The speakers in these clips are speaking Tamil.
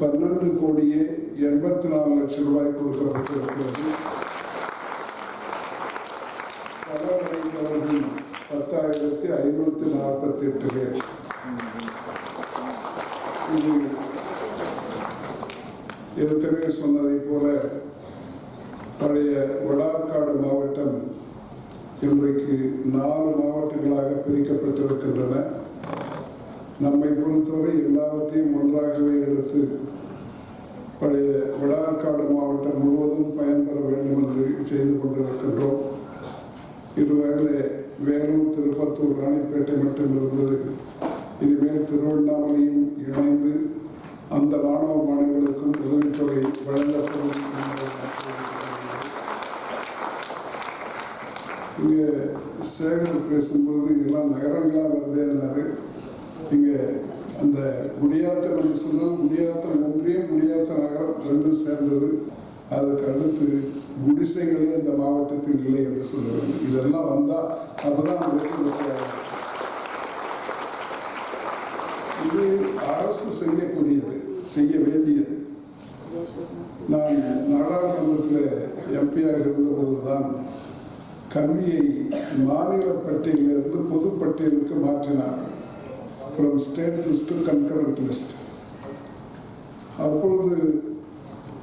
பன்னெண்டு கோடியே எண்பத்தி நாலு லட்சம் ரூபாய் கொடுக்கப்பட்டிருக்கிறது. பலனடைந்தவர்கள் பத்தாயிரத்தி ஐநூற்றி நாற்பத்தி எட்டு பேர். இது ஏற்கனவே சொன்னதைப் போல பழைய வடார்காடு மாவட்டம் இன்றைக்கு நாலு மாவட்டங்களாக பிரிக்கப்பட்டிருக்கின்றன. நம்மை பொறுத்தவரை எல்லாவற்றையும் ஒன்றாகவே எடுத்து பழைய வடார்காடு மாவட்டம் முழுவதும் பயன்பெற வேண்டும் என்று செய்து கொண்டிருக்கின்றோம். இதுவரை வேலூர் திருப்பத்தூர் ராணிப்பேட்டை மட்டும் இருந்தது இனிமேல் திருவண்ணாமலையும் இணைந்து அந்த மாணவ மாணவர்களுக்கும் உதவித்தொகை வழங்கப்படும் இங்கே சேகர் பேசும்போது எல்லாம் நகரங்களாக வருதேன்னாரு. இங்கே அந்த குடியாத்தம் என்று சொன்னால் குடியாத்தம் ஒன்றியம் குடியாத்தம் நகரம் ரெண்டும் சேர்ந்தது. அதுக்கு அடுத்து குடிசைகளே இந்த மாவட்டத்தில் இல்லை என்று சொல்லுவேன் இதெல்லாம் வந்தால் அப்போதான் வெற்றி பெற்றாங்க இது அரசு செய்யக்கூடியது செய்ய வேண்டியது. நான் நாடாளுமன்றத்தில் எம்பியாக இருந்தபோதுதான் கல்வியை மாநில பட்டியலிருந்து பொதுப்பட்டியலுக்கு அப்புறம் ஸ்டேட் லிஸ்ட் கன்கரண்ட் லிஸ்ட் அப்பொழுது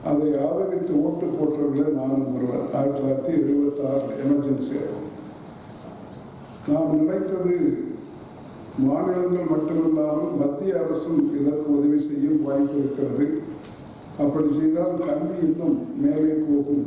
அதை ஆதரித்து ஓட்டு போட்டவர்களே நானும் ஒருவர். ஆயிரத்தி தொள்ளாயிரத்தி எழுபத்தி ஆறில் எமர்ஜென்சி நாம் நினைத்தது மாநிலங்கள் மட்டுமில்லாமல் மத்திய அரசும் இதற்கு உதவி செய்யும் வாய்ப்பு இருக்கிறது. அப்படி செய்தால் கல்வி இன்னும் மேலே போகும்.